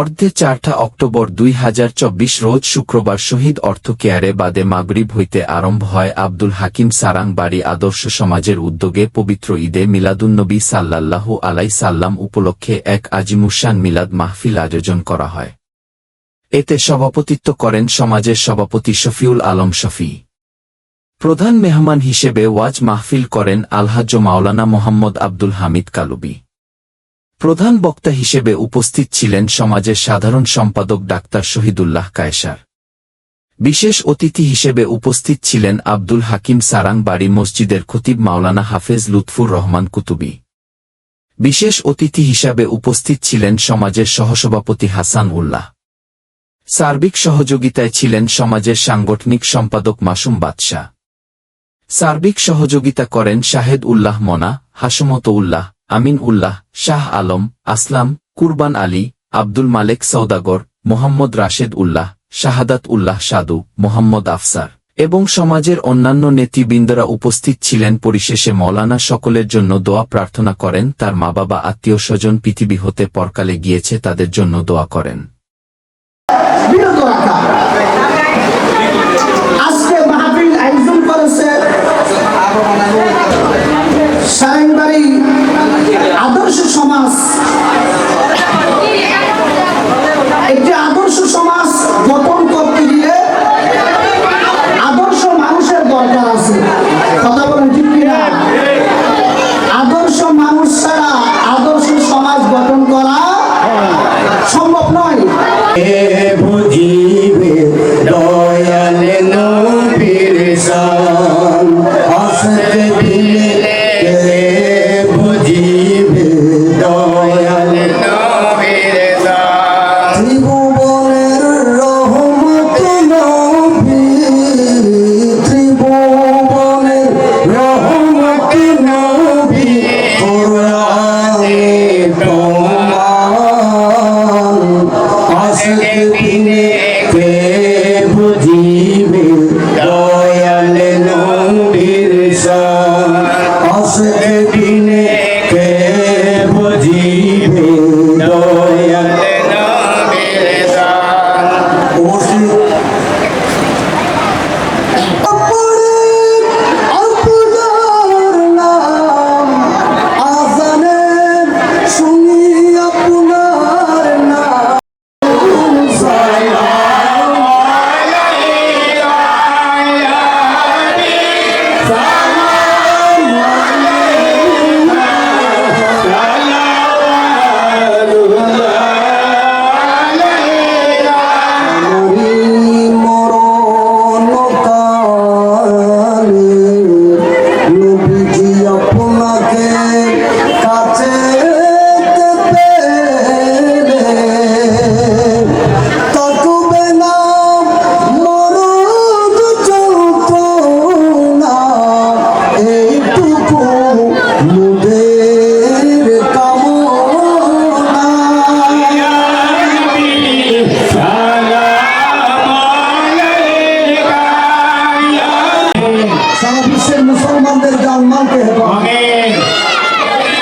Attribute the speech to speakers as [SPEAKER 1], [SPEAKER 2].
[SPEAKER 1] অর্ধে চারটা অক্টোবর দুই হাজার চব্বিশ রোজ শুক্রবার শহীদ অর্থ কেয়ারে বাদে মাগরিব হইতে আরম্ভ হয় আব্দুল হাকিম সারাং বাড়ি আদর্শ সমাজের উদ্যোগে পবিত্র ঈদে মিলাদুন্নবী সাল্লাল্লাহু আলাই সাল্লাম উপলক্ষে এক আজিমুসান মিলাদ মাহফিল আয়োজন করা হয়। এতে সভাপতিত্ব করেন সমাজের সভাপতি শফিউল আলম শফি। প্রধান মেহমান হিসেবে ওয়াজ মাহফিল করেন আলহাজ্য মাওলানা মোহাম্মদ আব্দুল হামিদ কালুবি। প্রধান বক্তা হিসেবে উপস্থিত ছিলেন সমাজের সাধারণ সম্পাদক ডাক্তার শহীদুল্লাহ কায়সার। বিশেষ অতিথি হিসেবে উপস্থিত ছিলেন আব্দুল হাকিম সারাং বাড়ি মসজিদের খতিব মাওলানা হাফেজ লুৎফুর রহমান কুতুবি। বিশেষ অতিথি হিসাবে উপস্থিত ছিলেন সমাজের সহসভাপতি হাসান উল্লাহ। সার্বিক সহযোগিতায় ছিলেন সমাজের সাংগঠনিক সম্পাদক মাসুম বাদশাহ। সার্বিক সহযোগিতা করেন শাহেদ উল্লাহ মনা, হাসমত উল্লাহ, আমিন উল্লাহ, শাহ আলম, আসলাম, কুরবান আলী, আব্দুল মালেক সৌদাগর মোহাম্মদ রাশেদ উল্লাহ, শাহাদাত উল্লাহ সাদু, মোহাম্মদ আফসার এবং সমাজের অন্যান্য নেতৃবৃন্দরা উপস্থিত ছিলেন পরিশেষে মৌলানা সকলের জন্য দোয়া প্রার্থনা করেন, তার মা বাবা আত্মীয় স্বজন পৃথিবী হতে পরকালে গিয়েছে তাদের জন্য দোয়া করেন।
[SPEAKER 2] আসলে দিনে কে বুঝিবে দয়াল নবীর শান আসলে বিশ্বের মুসলমানদের জানমালকে হেফাজত